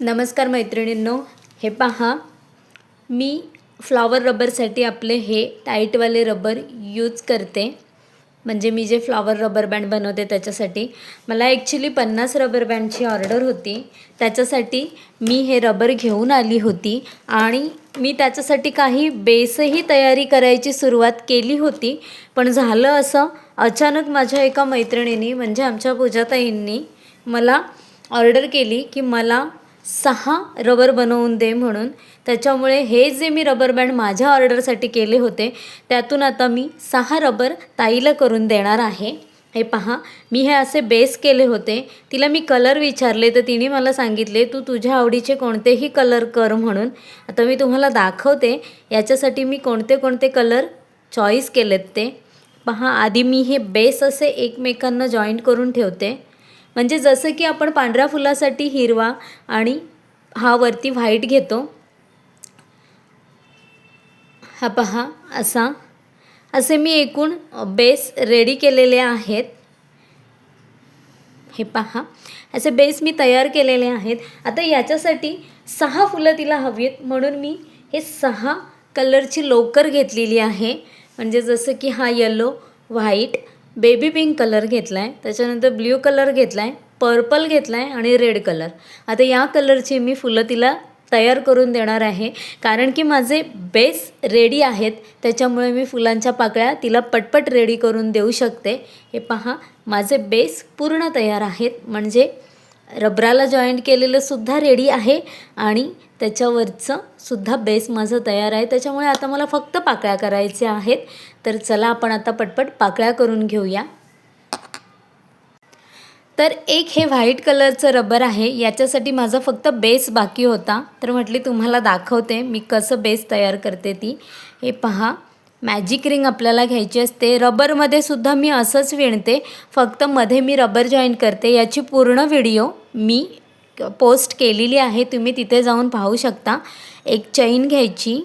नमस्कार मैत्रिणींनो हे पहा. मी फ्लॉवर रबरसाठी आपले हे टाईटवाले रबर यूज करते. म्हणजे मी जे फ्लॉवर रबर बँड बनवते त्याच्यासाठी. मला ॲक्च्युली पन्नास रबर बँडची ऑर्डर होती. त्याच्यासाठी मी हे रबर घेऊन आली होती. आणि मी त्याच्यासाठी काही बेसही तयारी करायची सुरुवात केली होती. पण झालं असं अचानक माझ्या एका मैत्रिणीने म्हणजे आमच्या पूजाताईंनी मला ऑर्डर केली की मला सहा रबर बनवून दे म्हणून. त्याच्यामुळे हे जे मी रबर बँड माझ्या ऑर्डरसाठी केले होते त्यातून आता मी सहा रबर ताईला करून देणार आहे. हे पहा मी हे असे बेस केले होते. तिला मी कलर विचारले तर तिने मला सांगितले तू तुझ्या आवडीचे कोणतेही कलर कर म्हणून. आता मी तुम्हाला दाखवते याच्यासाठी मी कोणते कोणते कलर चॉईस केलेत ते. पहा आधी मी हे बेस असे एकमेकांना जॉईंट करून ठेवते. म्हणजे जसं की आपण पांढऱ्या फुलासाठी हिरवा आणि हा वरती व्हाईट घेतो. हा पहा असा. असे मी एकूण बेस रेडी केलेले आहेत. हे पहा असे बेस मी तयार केलेले आहेत. आता याच्यासाठी सहा फुलं तिला हवी आहेत म्हणून मी हे सहा कलरची लोकर घेतलेली आहे. म्हणजे जसं की हा yellow white baby pink colour घेतला आहे त्याच्यानंतर ब्ल्यू कलर घेतला आहे पर्पल घेतला आहे आणि रेड कलर आता या कलरची मी फुलं तिला तयार करून देणार आहे. कारण की माझे बेस रेडी आहेत त्याच्यामुळे मी फुलांच्या पाकळ्या तिला पटपट रेडी करून देऊ शकते. हे पहा माझे बेस पूर्ण तयार आहेत. म्हणजे रबराला जॉईंट केलेलं सुद्धा रेडी आहे आणि त्याच्यावरचं सुद्धा बेस माझं तयार आहे. त्याच्यामुळे आता मला फक्त पाकळ्या करायच्या आहेत. तर चला आपण आता पटपट पाकळ्या करून घेऊया. तर एक हे व्हाईट कलरचं रबर आहे याच्यासाठी माझा फक्त बेस बाकी होता. तर म्हटली तुम्हाला दाखवते मी कसं बेस तयार करते ती. हे पहा मॅजिक रिंग आपल्याला घ्यायची असते. रबरमध्ये सुद्धा मी असंच विणते फक्त मध्ये मी रबर जॉईन करते. याची पूर्ण व्हिडिओ मी पोस्ट केलेली आहे तुम्ही तिथे जाऊन पाहू शकता. एक चैन घ्यायची.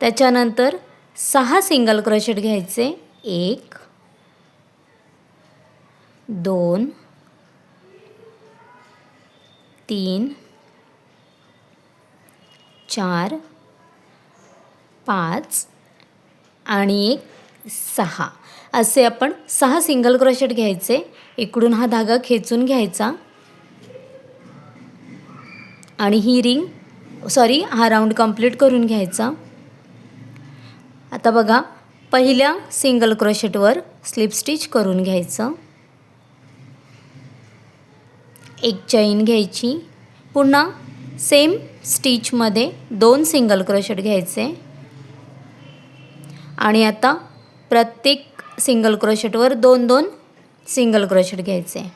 त्याच्यानंतर सहा सिंगल क्रोशेट घ्यायचे. एक दोन तीन चार पाच आणि एक सहा. असे आपण सहा सिंगल क्रोशेट घ्यायचे. इकडून हा धागा खेचून घ्यायचा. आणि ही रिंग सॉरी हा राऊंड कंप्लीट करून घ्यायचा. आता बघा पहिल्या सिंगल क्रोशेटवर स्लिप स्टिच करून घ्यायचं. एक चैन घ्यायची. पुन्हा सेम स्टिचमध्ये दोन सिंगल क्रोशेट घ्यायचे. आणि आता प्रत्येक सिंगल क्रोशेटवर दोन दोन सिंगल क्रोशेट घ्यायचे.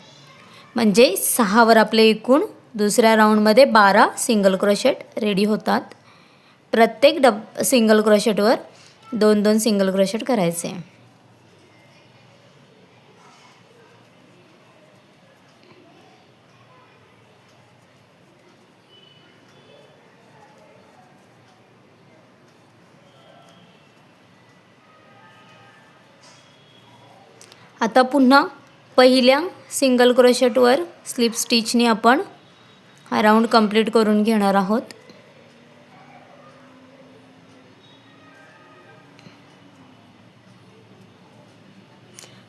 म्हणजे सहावर आपले एकूण दुसऱ्या राऊंडमध्ये बारा सिंगल क्रोशेट रेडी होतात. प्रत्येक डब सिंगल क्रोशेटवर दोन दोन सिंगल क्रोशेट करायचे. आता पुन्हा पहिल्या सिंगल क्रोशेटवर स्लिप स्टिचने आपण हा राऊंड कंप्लीट करून घेणार आहोत.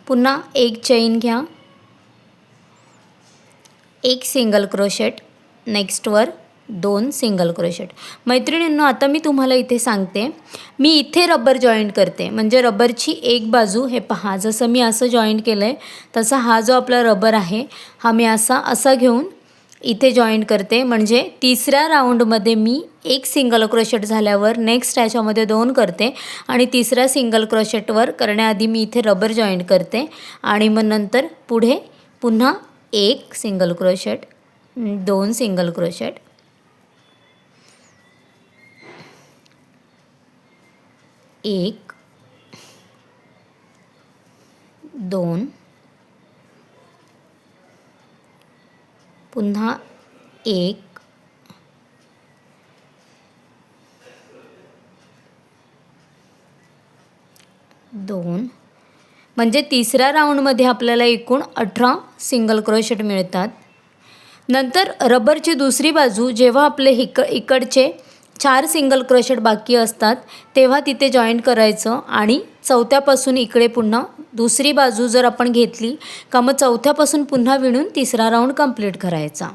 पुन्हा एक चैन घ्या. एक सिंगल क्रोशेट नेक्स्टवर दोन सिंगल क्रोशेट मैत्रिणींनो आता मी तुम्हाला इथे सांगते मी इथे रबर जॉईंट करते. म्हणजे रबरची एक बाजू हे पहा जसं मी असं जॉईंट केलं आहे तसा हा जो आपला रबर आहे हा मी असा असा घेऊन इथे जॉईंट करते. म्हणजे तिसऱ्या राऊंडमध्ये मी एक सिंगल क्रोशेट झाल्यावर नेक्स्ट याच्यामध्ये दोन करते. आणि तिसऱ्या सिंगल क्रोशेटवर करण्याआधी मी इथे रबर जॉईंट करते. आणि मग नंतर पुढे पुन्हा एक सिंगल क्रोशेट दोन सिंगल क्रोशेट एक दोन पुन्हा एक. दोन. म्हणजे तिसऱ्या राऊंडमध्ये आपल्याला एकूण अठरा सिंगल क्रोशेट मिळतात. नंतर रबरची दुसरी बाजू जेव्हा आपले हिक इकडचे चार सिंगल क्रोशेट बाकी असतात तेव्हा तिथे जॉईंट करायचं आणि चौथ्यापासून इकडे पुन्हा दुसरी बाजू जर आपण घेतली का मग चौथ्यापासून पुन्हा विणून तिसरा राऊंड कंप्लीट करायचा.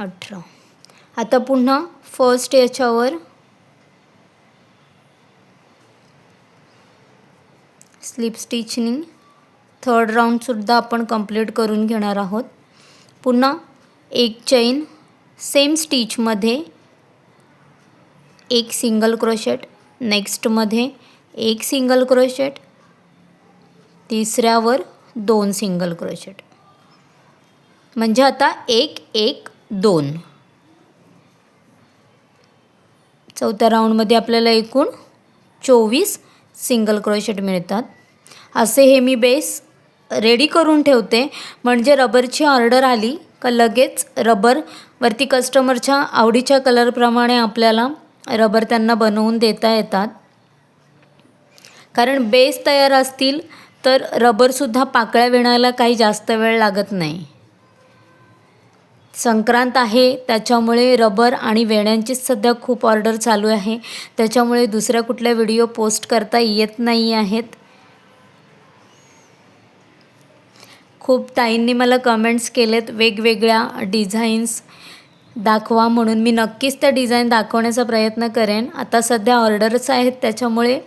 अठरा. आता पुन्हा फर्स्ट याच्यावर. स्लिप स्टिचनी थर्ड राऊंडसुद्धा आपण कंप्लीट करून घेणार आहोत. पुन्हा एक चैन सेम स्टिचमध्ये एक सिंगल क्रोशेट नेक्स्टमध्ये एक सिंगल क्रोशेट तिसऱ्यावर दोन सिंगल क्रोशेट म्हणजे आता एक एक दोन. चौथ्या राऊंडमध्ये आपल्याला एकूण चोवीस सिंगल क्रोशेट मिळतात. असे हे मी बेस रेडी करून ठेवते. म्हणजे रबरची ऑर्डर आली का लगेच रबर वरती कस्टमरच्या आवडीच्या कलरप्रमाणे आपल्याला रबर त्यांना बनवून देता येतात. कारण बेस तयार असतील तर रबरसुद्धा पाकळ्या विणायला काही जास्त वेळ लागत नाही. संक्रांत आहे त्याच्यामुळे रबर आणि वेण्यांचीच सध्या खूप ऑर्डर चालू आहे. त्याच्यामुळे दुसऱ्या कुठल्या व्हिडिओ पोस्ट करता येत नाही आहेत. खूप ताईंनी मला कमेंट्स केलेत वेगवेगळ्या डिझाईन्स दाखवा म्हणून. मी नक्कीच त्या डिझाईन दाखवण्याचा प्रयत्न करेन. आता सध्या ऑर्डर्स आहेत त्याच्यामुळे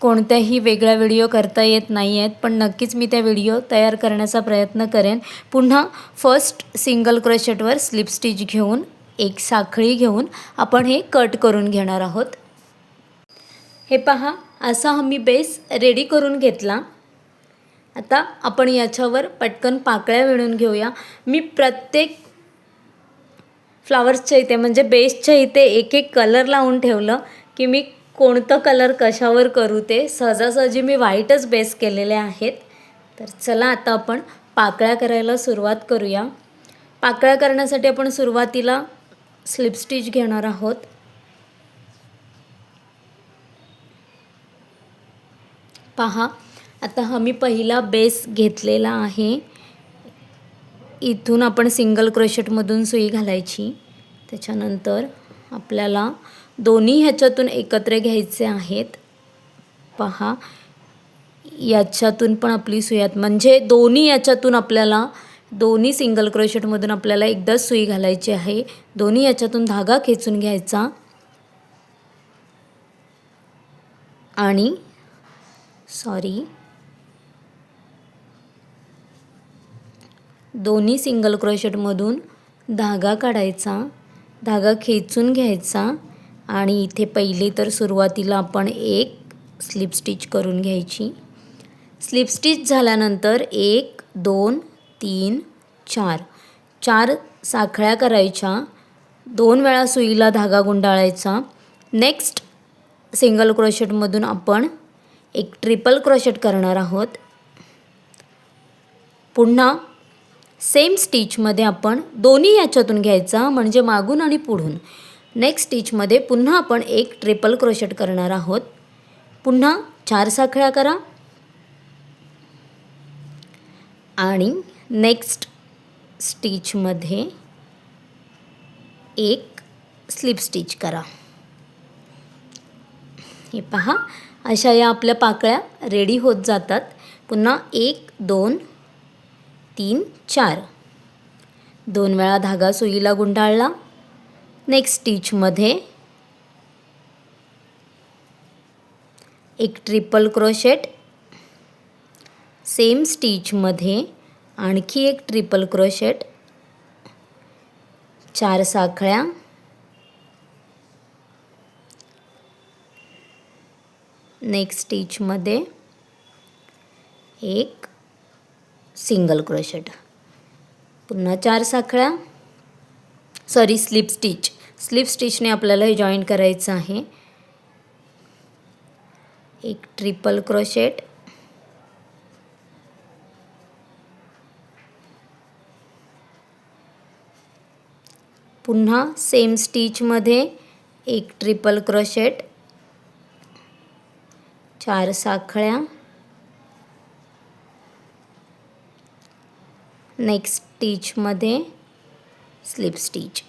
कोणत्याही वेगळ्या व्हिडिओ करता येत नाही आहेत पण नक्कीच मी त्या व्हिडिओ तयार करण्याचा प्रयत्न करेन. पुन्हा फर्स्ट सिंगल क्रोशेटवर स्लिप स्टिच घेऊन एक साखळी घेऊन आपण हे कट करून घेणार आहोत. हे पहा असा मी बेस रेडी करून घेतला. आता आपण याच्यावर पटकन पाकळ्या विणून घेऊया. मी प्रत्येक फ्लावर्सच्या इथे म्हणजे बेसच्या इथे एक एक कलर लावून ठेवलं की मी कोणतं कलर कशावर करू ते? सहजासहजी मी व्हाईटच बेस केलेले आहेत. तर चला आता आपण पाकळ्या करायला सुरुवात करूया. पाकळ्या करण्यासाठी आपण सुरुवातीला स्लिपस्टिच घेणार आहोत. पहा आता हा मी पहिला बेस घेतलेला आहे. इथून आपण सिंगल क्रोशेटमधून सुई घालायची. त्याच्यानंतर आपल्याला दोन्ही ह्याच्यातून एकत्र घ्यायचे आहेत. पहा. याच्यातून पण आपली सुयात. म्हणजे दोन्ही याच्यातून आपल्याला दोन्ही सिंगल क्रोशेटमधून आपल्याला एकदाच सुई घालायची आहे. दोन्ही याच्यातून धागा खेचून घ्यायचा. आणि सॉरी दोन्ही सिंगल क्रोशेटमधून धागा काढायचा. धागा खेचून घ्यायचा. आणि इथे पहिले तर सुरुवातीला आपण एक स्लिप स्टिच करून घ्यायची. स्लिप स्टिच झाल्यानंतर एक दोन तीन चार. चार साखळ्या करायच्या. दोन वेळा सुईला धागा गुंडाळायचा. नेक्स्ट सिंगल क्रोशेटमधून आपण एक ट्रिपल क्रोशेट करणार आहोत. पुन्हा सेम स्टिचमध्ये आपण दोन्ही याच्यातून घ्यायचा म्हणजे मागून आणि पुढून. नेक्स्ट स्टिचमध्ये पुन्हा आपण एक ट्रिपल क्रोशेट करणार आहोत. पुन्हा चार साखळ्या करा. आणि नेक्स्ट स्टिचमध्ये एक स्लिप स्टिच करा. हे पहा अशा या आपल्या पाकळ्या रेडी होत जातात. पुन्हा एक दोन तीन चार. दोन वेळा धागा सुईला गुंडाळला. नेक्स्ट स्टिचमध्ये एक ट्रिपल क्रोशेट सेम स्टिचमध्ये आणखी एक ट्रिपल क्रोशेट चार साखळ्या नेक्स्ट स्टिचमध्ये एक सिंगल क्रोशेट पुन्हा चार साखळ्या सॉरी स्लिप स्टिच. स्लिप स्टिचने आपल्याला हे जॉईन करायचं आहे. एक ट्रिपल क्रोशेट. पुन्हा सेम स्टिचमध्ये एक ट्रिपल क्रोशेट. चार साखळ्या. नेक्स्ट स्टिचमध्ये स्लिप स्टिच.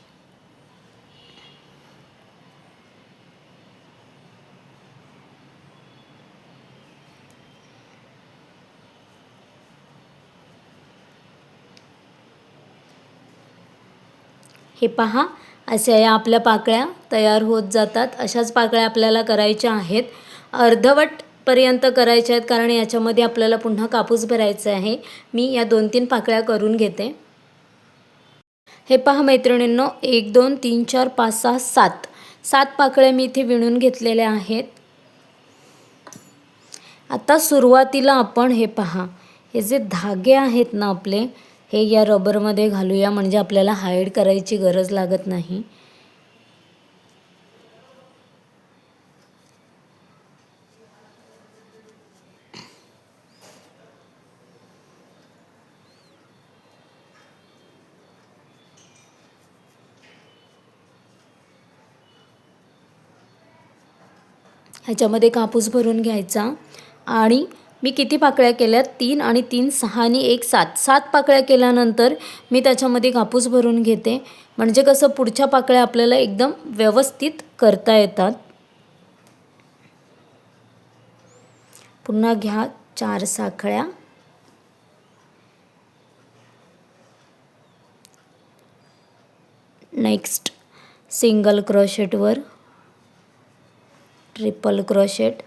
हे पहा अशा या आपल्या पाकळ्या तयार होत जातात. अशाच पाकळ्या आपल्याला करायच्या आहेत. अर्धवटपर्यंत करायच्या आहेत कारण याच्यामध्ये आपल्याला पुन्हा कापूस भरायचा आहे. मी या दोन तीन पाकळ्या करून घेते. हे पहा मैत्रिणींनो एक दोन तीन चार पाच सहा सात. सात पाकळ्या मी इथे विणून घेतलेल्या आहेत. आता सुरुवातीला आपण हे पहा हे जे धागे आहेत ना आपले हे या रबरमध्ये घालूया म्हणजे आपल्याला हाईड करायची गरज लागत नाही. ह्याच्यामध्ये कापूस भरून घ्यायचा आणि मी किती पाकळ्या केल्या तीन आणि तीन सहा आणि एक सात. सात पाकळ्या केल्यानंतर मी त्याच्यामध्ये कापूस भरून घेते. म्हणजे कसं पुढच्या पाकळ्या आपल्याला एकदम व्यवस्थित करता येतात. पुन्हा घ्या चार साखळ्या. Next single क्रॉशेटवर. Triple crochet.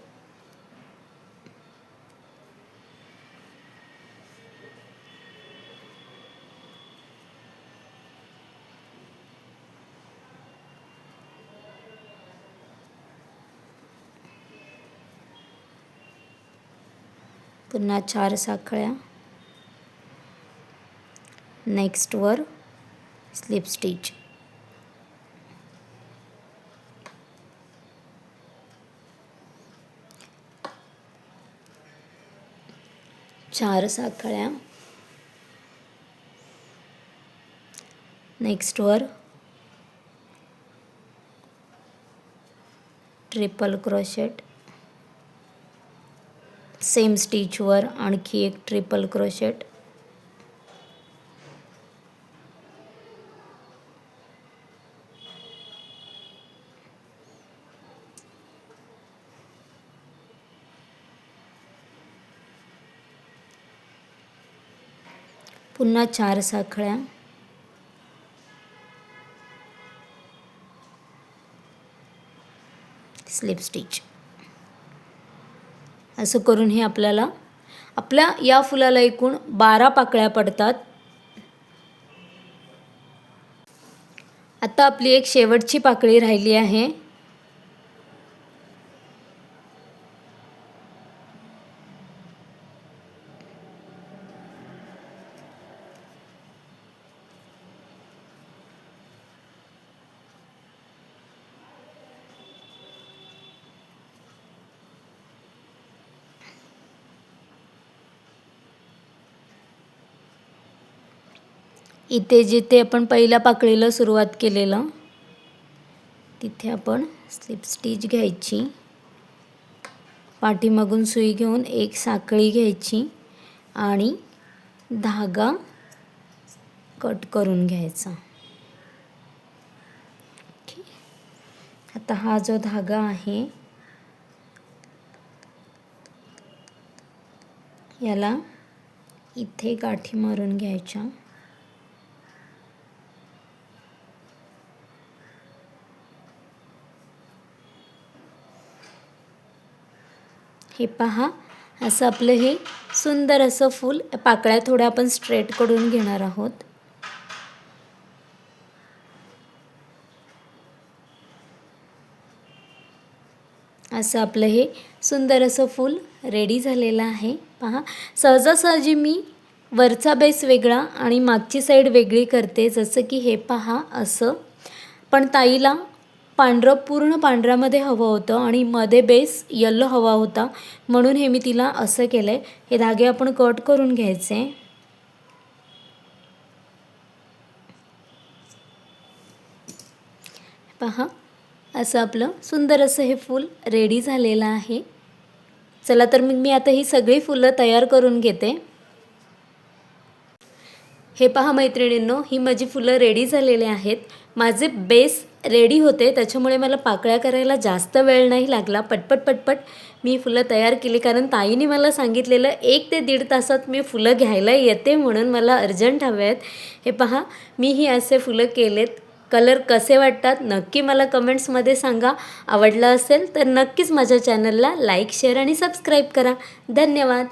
पुन्हा चार साखळ्या. नेक्स्टवर स्लिप स्टिच चार साखळ्या. नेक्स्टवर ट्रिपल क्रोशेट सेम स्टिचवर आणखी एक ट्रिपल क्रोशेट. पुन्हा चार साखळ्या. Slip stitch. असं करून हे आपल्याला आपल्या या फुलाला एकूण बारा पाकळ्या पडतात. आता आपली एक शेवटची पाकळी राहिली आहे. इथे जिथे आपण पहिल्या पाकळीला सुरुवात केलेलं तिथे आपण स्लिप स्टिच घ्यायची. पाठीमागून सुई घेऊन एक साखळी घ्यायची आणि धागा कट करून घ्यायचा. आता हा जो धागा आहे याला इथे गाठी मारून घ्यायच्या. हे पहा. असं आपलं हे सुंदर असं फूल पाकळ्या थोड्या आपण स्ट्रेट करून घेणार आहोत. असं आपलं हे सुंदर असं फूल रेडी झालेलं आहे. पहा. सहजासहजी मी वरचा बेस वेगळा आणि मागची साईड वेगळी करते. जसं की हे पहा असं. पण ताईला पांढरं पूर्ण पांढऱ्यामध्ये हवं होतं आणि मध्ये बेस यल्लो हवा होता. म्हणून हे मी तिला असं केलं आहे हे धागे आपण कट करून घ्यायचे. पहा असं आपलं सुंदर असं हे फूल रेडी झालेलं आहे. चला तर मग मी आता ही सगळी फुलं तयार करून घेते. हे पहा मैत्रिणींनो ही माझी फुलं रेडी झालेली आहेत. माझे बेस रेडी होते त्याच्यामुळे मला पाकळ्या करायला जास्त वेळ नाही लागला. पटपट पटपट मी फुलं तयार केली. कारण ताईने मला सांगितलेलं एक ते दीड तासात मी फुलं घ्यायला येते म्हणून मला अर्जंट हवे आहेत. हे पहा मी ही असे फुलं केलेत. कलर कसे वाटतात नक्की मला कमेंट्समध्ये सांगा. आवडलं असेल तर नक्कीच माझ्या चॅनलला लाईक शेअर आणि सबस्क्राईब करा. धन्यवाद.